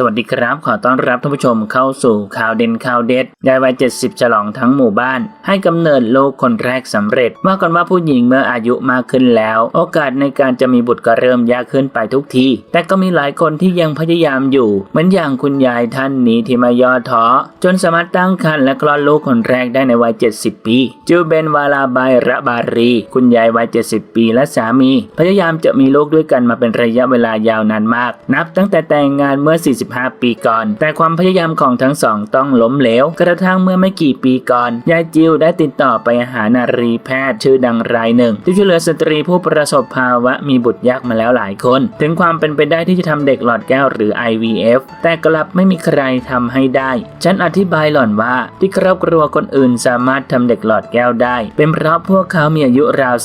สวัสดีครับ ขอต้อนรับท่านผู้ชมเข้าสู่ข่าวเด่นข่าวเด็ดยายวัย70 ฉลองทั้งหมู่บ้าน ให้กำเนิดลูกคนแรกสำเร็จว่ากันว่าผู้หญิงเมื่ออายุมากขึ้นแล้ว โอกาสในการจะมีบุตรก็เริ่มยากขึ้นไปทุกที แต่ก็มีหลายคนที่ยังพยายามอยู่เหมือนอย่างคุณยายท่านนี้ที่ไมาย่อท้อจนสามารถตั้งครรภ์และคลอดลูกคนแรกได้ในวัย 70 ปีจูเบนวาลาบายระบารี คุณยายวัย 70 ปีและสามี พยายามจะมีลูกด้วยกันมาเป็นระยะเวลายาวนานมาก นับตั้งแต่แต่งงานเมื่อ45ปีก่อน แต่ความพยายามของทั้งสองต้องล้มเหลว กระทั่งเมื่อไม่กี่ปีก่อน ยายจิวได้ติดต่อไปหานารีแพทย์ชื่อดังรายหนึ่ง ที่ช่วยเหลือสตรีผู้ประสบภาวะมีบุตรยากมาแล้วหลายคน ถึงความเป็นไปได้ที่จะทำเด็กหลอดแก้วหรือ IVF แต่กลับไม่มีใครทำให้ได้ ฉันอธิบายหล่อนว่าที่ครอบครัวคนอื่นสามารถทำเด็กหลอดแก้วได้ เป็นเพราะพวกเขามีอายุราว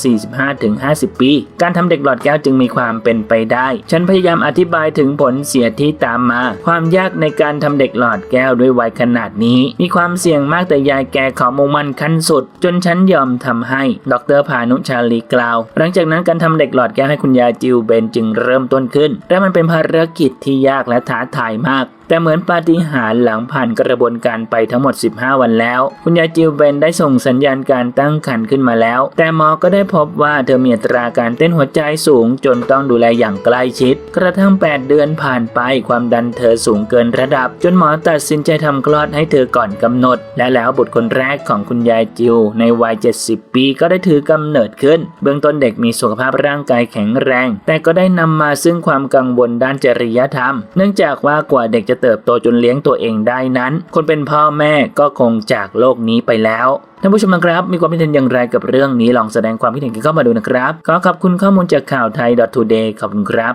45-50 ปี การทำเด็กหลอดแก้วจึงมีความเป็นไปได้ ฉันพยายามอธิบายถึงผลเสียที่ตามมาความยากในการทำเด็กหลอดแก้วด้วยวัยขนาดนี้ มีความเสี่ยงมากแต่ยายแกขอมุ่งมั่นขั้นสุด จนฉันยอมทำให้ ดรพานุชาลีกล่าว หลังจากนั้นการทำเด็กหลอดแก้วให้คุณยายจิวเบนจึงเริ่มต้นขึ้น และมันเป็นภารกิจที่ยากและท้าทายมากแต่เหมือนปาฏิหาริย์หลังผ่านกระบวนการไปทั้งหมด 15 วันแล้ว คุณยายจิวเบนได้ส่งสัญญาณการตั้งครรภ์ขึ้นมาแล้ว แต่หมอก็ได้พบว่าเธอมีอัตราการเต้นหัวใจสูงจนต้องดูแลอย่างใกล้ชิด กระทั่ง 8 เดือนผ่านไปความดันเธอสูงเกินระดับ จนหมอตัดสินใจทำคลอดให้เธอก่อนกำหนด และแล้วบุตรคนแรกของคุณยายจิว ในวัย 70 ปีก็ได้ถือกำเนิดขึ้น เบื้องต้นเด็กมีสุขภาพร่างกายแข็งแรง แต่ก็ได้นำมาซึ่งความกังวลด้านจริยธรรม เนื่องจากว่ากว่าเด็กจะเติบโตจนเลี้ยงตัวเองได้นั้น คนเป็นพ่อแม่ก็คงจากโลกนี้ไปแล้วท่านผู้ชมนะครับ มีความคิดเห็นอย่างไรกับเรื่องนี้ลองแสดงความคิดเห็นกันเข้ามาดูนะครับ ขอขอบคุณข้อมูลจากข่าวไทย .today ขอบคุณครับ